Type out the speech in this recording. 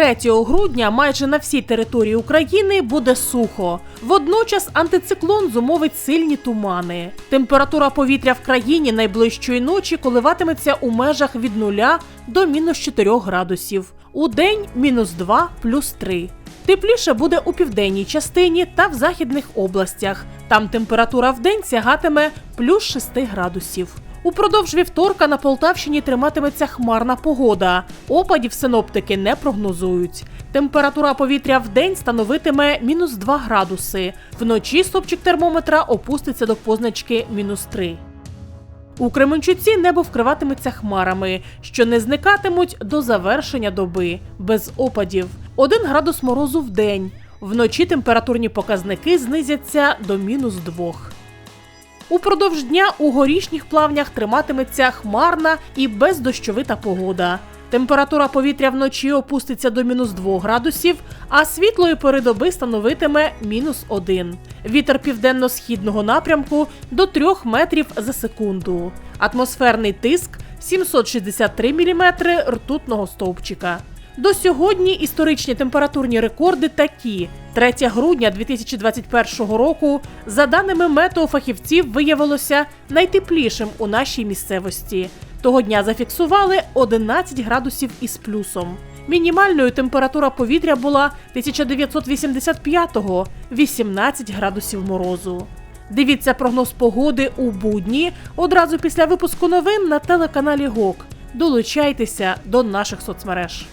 3 грудня майже на всій території України буде сухо. Водночас антициклон зумовить сильні тумани. Температура повітря в країні найближчої ночі коливатиметься у межах від 0 до мінус 4 градусів. У день мінус 2 плюс 3. Тепліше буде у південній частині та в західних областях. Там температура в день сягатиме плюс 6 градусів. Упродовж вівторка на Полтавщині триматиметься хмарна погода. Опадів синоптики не прогнозують. Температура повітря в день становитиме мінус 2 градуси. Вночі стопчик термометра опуститься до позначки мінус 3. У Кременчуці небо вкриватиметься хмарами, що не зникатимуть до завершення доби без опадів. 1 градус морозу в день. Вночі температурні показники знизяться до мінус 2. Упродовж дня у горішніх плавнях триматиметься хмарна і бездощовита погода. Температура повітря вночі опуститься до мінус 2 градусів, а світлої пори доби становитиме мінус 1. Вітер південно-східного напрямку до 3 метрів за секунду. Атмосферний тиск 763 мм ртутного стовпчика. До сьогодні історичні температурні рекорди такі: 3 грудня 2021 року, за даними метеофахівців, виявилося найтеплішим у нашій місцевості. Того дня зафіксували 11 градусів із плюсом. Мінімальною температура повітря була 1985-го – 18 градусів морозу. Дивіться прогноз погоди у будні одразу після випуску новин на телеканалі ГОК. Долучайтеся до наших соцмереж.